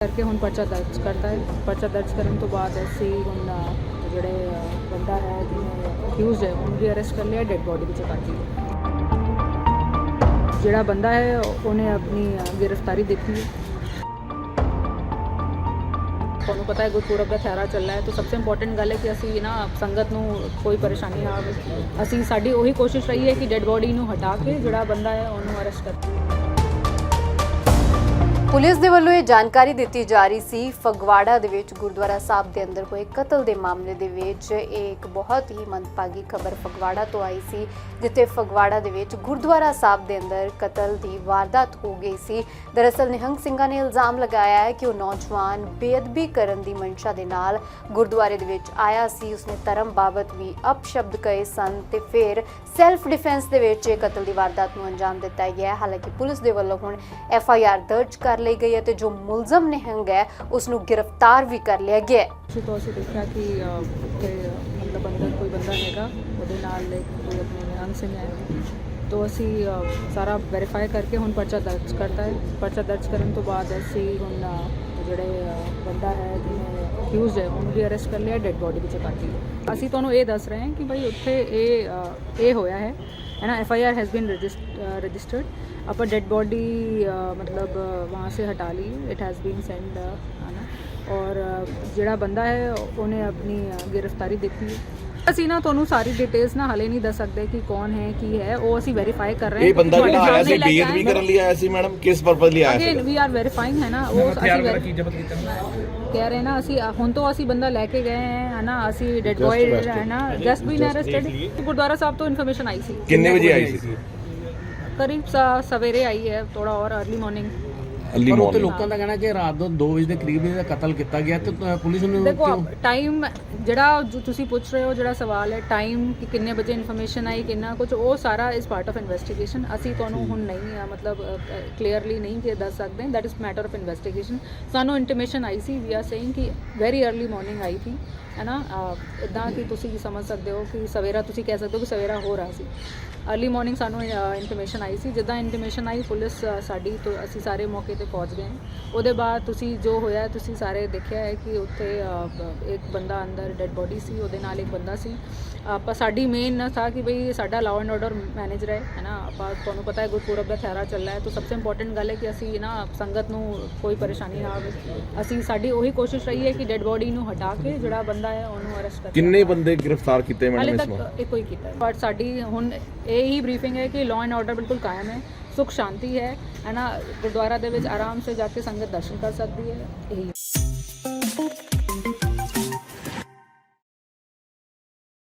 ਕਰਕੇ ਹੁਣ ਪਰਚਾ ਦਰਜ ਕਰਤਾ ਹੈ। ਪਰਚਾ ਦਰਜ ਕਰਨ ਤੋਂ ਬਾਅਦ ਅਸੀਂ ਹੁਣ ਜਿਹੜੇ ਬੰਦਾ ਹੈ ਜਿਹਨੇ ਅਕਿਊਜ਼ ਹੈ, ਉਹਨੂੰ ਵੀ ਅਰੈਸਟ ਕਰ ਲਿਆ ਡੈੱਡ ਬੋਡੀ ਵਿੱਚ ਪਾਤੀ ਹੈ ਜਿਹੜਾ ਬੰਦਾ ਹੈ, ਉਹਨੇ ਆਪਣੀ ਗ੍ਰਿਫਤਾਰੀ ਦਿੱਤੀ ਹੈ। ਤੁਹਾਨੂੰ ਪਤਾ ਹੈ, ਗੁਰਪੁਰਬ ਦਾ ਥਿਆਰਾ ਚੱਲ ਰਿਹਾ ਹੈ। ਤਾਂ ਸਭ ਤੋਂ ਇੰਪੋਰਟੈਂਟ ਗੱਲ ਹੈ ਕਿ ਅਸੀਂ ਨਾ ਸੰਗਤ ਨੂੰ ਕੋਈ ਪਰੇਸ਼ਾਨੀ ਨਾ ਆਵੇ। ਅਸੀਂ, ਸਾਡੀ ਉਹੀ ਕੋਸ਼ਿਸ਼ ਰਹੀ ਹੈ ਕਿ ਡੈੱਡ ਬੋਡੀ ਨੂੰ ਹਟਾ ਕੇ ਜਿਹੜਾ ਬੰਦਾ ਹੈ, ਉਹਨੂੰ ਅਰੈਸਟ ਕਰ ਪੁਲਿਸ ਦੇ ਵੱਲੋਂ ਇਹ ਜਾਣਕਾਰੀ ਦਿੱਤੀ ਜਾ ਰਹੀ ਸੀ, ਫਗਵਾੜਾ ਦੇ ਵਿੱਚ ਗੁਰਦੁਆਰਾ ਸਾਹਿਬ ਦੇ ਅੰਦਰ ਹੋਏ ਕਤਲ ਦੇ ਮਾਮਲੇ ਦੇ ਵਿੱਚ। ਇਹ ਇੱਕ ਬਹੁਤ ਹੀ ਮੰਦਭਾਗੀ ਖਬਰ ਫਗਵਾੜਾ ਤੋਂ ਆਈ ਸੀ, ਜਿੱਥੇ ਫਗਵਾੜਾ ਦੇ ਵਿੱਚ ਗੁਰਦੁਆਰਾ ਸਾਹਿਬ ਦੇ ਅੰਦਰ ਕਤਲ ਦੀ ਵਾਰਦਾਤ ਹੋ ਗਈ ਸੀ। ਦਰਅਸਲ ਨਿਹੰਗ ਸਿੰਘਾਂ ਨੇ ਇਲਜ਼ਾਮ ਲਗਾਇਆ ਹੈ ਕਿ ਉਹ ਨੌਜਵਾਨ ਬੇਅਦਬੀ ਕਰਨ ਦੀ ਮਨਸ਼ਾ ਦੇ ਨਾਲ ਗੁਰਦੁਆਰੇ ਦੇ ਵਿੱਚ ਆਇਆ ਸੀ। ਉਸਨੇ ਧਰਮ ਬਾਬਤ ਵੀ ਅਪਸ਼ਬਦ ਕਹੇ ਸਨ ਤੇ ਫਿਰ ਸੈਲਫ ਡਿਫੈਂਸ ਦੇ ਵਿੱਚ ਇਹ ਕਤਲ ਦੀ ਵਾਰਦਾਤ ਨੂੰ ਅੰਜਾਮ ਦਿੱਤਾ ਗਿਆ ਹਾਲਾਂਕਿ ਪੁਲਿਸ ਦੇ ਵੱਲੋਂ ਹੁਣ ਐਫ ਆਈ ਆਰ ਦਰਜ ਕਰ ਲਈ ਗਈ ਹੈ ਤੇ ਜੋ ਮੁਲਜ਼ਮ ਨਿਹੰਗ ਹੈ ਉਸ ਨੂੰ ਗ੍ਰਿਫਤਾਰ ਵੀ ਕਰ ਲਿਆ ਗਿਆ ਹੈ। ਅਸੀਂ ਤੋਂ ਅਸੀਂ ਦੇਖਿਆ ਕਿ ਉੱਥੇ, ਮਤਲਬ ਅੰਦਰ ਕੋਈ ਬੰਦਾ ਹੈਗਾ, ਉਹਦੇ ਨਾਲ ਇੱਕ ਕੋਈ ਆਪਣੇ ਨਿਹੰਗ ਸਿੰਘ ਹੈ ਤੋਂ ਅਸੀਂ ਸਾਰਾ ਵੈਰੀਫਾਈ ਕਰਕੇ ਹੁਣ ਪਰਚਾ ਦਰਜ ਕਰਤਾ ਹੈ। ਪਰਚਾ ਦਰਜ ਕਰਨ ਤੋਂ ਬਾਅਦ ਅਸੀਂ ਹੁਣ ਅ, ਬੰਦਾ ਹੈ ਜਿਹਨੇ ਅਕਿਊਜ਼ਡ ਹੈ ਉਹਨੂੰ ਵੀ ਅਰੈਸਟ ਕਰ ਲਿਆ ਡੈੱਡ ਬੋਡੀ ਵਿੱਚ ਪਾਤੀ ਹੈ ਅਸੀਂ ਤੁਹਾਨੂੰ ਇਹ ਦੱਸ ਰਹੇ ਹਾਂ ਕਿ ਭਾਈ ਉੱਥੇ ਇਹ ਅ, ਇਹ ਹੋਇਆ ਹੈ है ना F I R has been registered upon dead body मतलब अ, वहाँ से हटा ली इट हैज़ बीन सेंड है ना ਔਰ ਅ, ਜਿਹੜਾ ਬੰਦਾ ਹੈ ਉਹਨੇ ਆਪਣੀ ਅ, ਗ੍ਰਿਫਤਾਰੀ ਦਿੱਤੀ ਹੈ ਅਸੀਂ ਨਾ ਤੁਹਾਨੂੰ ਸਾਰੀ ਡਿਟੇਲਸ ਨਾ ਹਲੇ ਨਹੀਂ ਦੱਸ ਸਕਦੇ ਕਿ ਕੌਣ ਹੈ ਕੀ ਹੈ ਉਹ ਅਸੀਂ ਵੈਰੀਫਾਈ ਕਰ ਰਹੇ ਹਾਂ। ਇਹ ਬੰਦਾ ਜਿਹੜਾ ਆਇਆ ਸੀ ਬੀਅਰ ਵੀ ਕਰਨ ਲਈ ਆਇਆ ਸੀ ਮੈਡਮ ਕਿਸ ਪਰਪਸ ਲਈ ਆਇਆ ਸੀ ਅਗੇਨ ਵੀ ਆਰ ਵੈਰੀਫਾਈਂਗ ਹੈ ਨਾ ਉਹ ਅਸੀਂ ਕੀ ਜ਼ਬਤ ਕੀਤਾ ਕਹਿ ਰਹੇ ਨਾ ਅਸੀਂ ਹੁਣ ਤੋਂ ਅਸੀਂ ਬੰਦਾ ਲੈ ਕੇ ਗਏ ਹੈ ਨਾ ਅਸੀਂ ਡੈਡ ਬॉय ਹੈ ਨਾ ਜਸਟ ਬੀਨ ਅਰੈਸਟਡ ਤੇ ਗੁਰਦੁਆਰਾ ਸਾਹਿਬ ਤੋਂ ਇਨਫੋਰਮੇਸ਼ਨ ਆਈ ਸੀ। ਕਿੰਨੇ ਵਜੇ ਆਈ ਸੀ ਕਰੀਬ ਸਵੇਰੇ ਆਈ ਹੈ ਥੋੜਾ ਔਰ अर्ਲੀ ਮਾਰਨਿੰਗ ਅਰਲੀ ਪਰ ਉੱਥੇ ਲੋਕਾਂ ਦਾ ਕਹਿਣਾ ਕਿ ਰਾਤ ਦੋ 2 ਵਜੇ ਦੇ ਕਰੀਬ ਇਹਦਾ ਕਤਲ ਕੀਤਾ ਗਿਆ ਤੇ ਪੁਲਿਸ ਨੂੰ ਦੇਖੋ ਟਾਈਮ ਜਿਹੜਾ ਤੁਸੀਂ ਪੁੱਛ ਰਹੇ ਹੋ ਜਿਹੜਾ ਸਵਾਲ ਹੈ ਟਾਈਮ ਕਿ ਕਿੰਨੇ ਵਜੇ ਇਨਫੋਰਮੇਸ਼ਨ ਆਈ ਕਿੰਨਾ ਕੁਝ ਉਹ ਸਾਰਾ ਇਸ ਪਾਰਟ ਆਫ ਇਨਵੈਸਟੀਗੇਸ਼ਨ ਅਸੀਂ ਤੁਹਾਨੂੰ ਹੁਣ ਨਹੀਂ ਆ ਮਤਲਬ ਕਲੀਅਰਲੀ ਨਹੀਂ ਕਿ ਦੱਸ ਸਕਦੇ। That is matter of investigation ਸਾਨੂੰ ਇੰਟੀਮੇਸ਼ਨ ਆਈ ਸੀ ਵੀ ਆ ਸੇਇੰਗ ਕਿ ਵੈਰੀ ਅਰਲੀ ਮਾਰਨਿੰਗ ਆਈ ਸੀ ਹੈ ਨਾ? ਇਦਾਂ ਕਿ ਤੁਸੀਂ ਵੀ ਸਮਝ ਸਕਦੇ ਹੋ ਕਿ ਸਵੇਰਾ ਤੁਸੀਂ ਕਹਿ ਸਕਦੇ ਹੋ ਕਿ ਸਵੇਰਾ ਹੋ ਰਹਾ ਸੀ। ਅਰਲੀ ਮਾਰਨਿੰਗ ਸਾਨੂੰ ਇਨਫੋਰਮੇਸ਼ਨ ਆਈ ਸੀ। ਜਿੱਦਾਂ ਇਨਟੀਮੇਸ਼ਨ ਆਈ ਪੁਲਿਸ ਸਾਡੀ ਤੋਂ ਅਸੀਂ ਸਾਰੇ ਮੌਕੇ ਪਹੁੰਚ ਗਏ ਉਹਦੇ ਬਾਅਦ ਤੁਸੀਂ ਜੋ ਹੋਇਆ ਤੁਸੀਂ ਸਾਰੇ ਦੇਖਿਆ ਹੈ ਕਿ ਉੱਥੇ ਇੱਕ ਬੰਦਾ ਅੰਦਰ ਡੈੱਡ ਬੋਡੀ ਸੀ ਉਹਦੇ ਨਾਲ ਇੱਕ ਬੰਦਾ ਸੀ। ਆਪਾਂ ਸਾਡੀ ਮੇਨ ਨਾ ਥਾ ਕਿ ਭਈ ਸਾਡਾ ਲਾਅ ਐਂਡ ਆਰਡਰ ਮੈਨੇਜ ਰਹੇ ਹੈ ਨਾ? ਆਪਾਂ ਤੁਹਾਨੂੰ ਪਤਾ ਹੈ ਗੁਰਪੁਰਬ ਦਾ ਥਿਆਰਾ ਚੱਲ ਰਿਹਾ ਹੈ। ਤਾਂ ਸਭ ਤੋਂ ਇੰਪੋਰਟੈਂਟ ਗੱਲ ਹੈ ਕਿ ਅਸੀਂ ਨਾ ਸੰਗਤ ਨੂੰ ਕੋਈ ਪਰੇਸ਼ਾਨੀ ਨਾ ਆਵੇ। ਅਸੀਂ ਸਾਡੀ ਉਹੀ ਕੋਸ਼ਿਸ਼ ਰਹੀ ਹੈ ਕਿ ਡੈੱਡ ਬੋਡੀ ਨੂੰ ਹਟਾ ਕੇ ਜਿਹੜਾ ਬੰਦਾ ਹੈ ਉਹਨੂੰ ਅਰੈਸਟ ਕਰ ਕਿੰਨੇ ਬੰਦੇ ਗ੍ਰਿਫਤਾਰ ਕੀਤੇ ਹਾਲੇ ਮੈਡਮ ਇਸ ਵਾਰ? ਤੱਕ ਇੱਕੋ ਹੀ ਕੀਤਾ ਬਟ ਸਾਡੀ ਹੁਣ ਇਹ ਹੀ ਬਰੀਫਿੰਗ ਹੈ ਕਿ ਲਾਅ ਐਂਡ ਆਰਡਰ ਬਿਲਕੁਲ ਕਾਇਮ ਹੈ। ਸੁਖ ਸ਼ਾਂਤੀ ਹੈ ਹੈ ਨਾ? ਗੁਰਦੁਆਰਾ ਦੇ ਵਿੱਚ ਆਰਾਮ ਸੇ ਜਾ ਕੇ ਸੰਗਤ ਦਰਸ਼ਨ ਕਰ ਸਕਦੀ ਹੈ, ਇਹੀ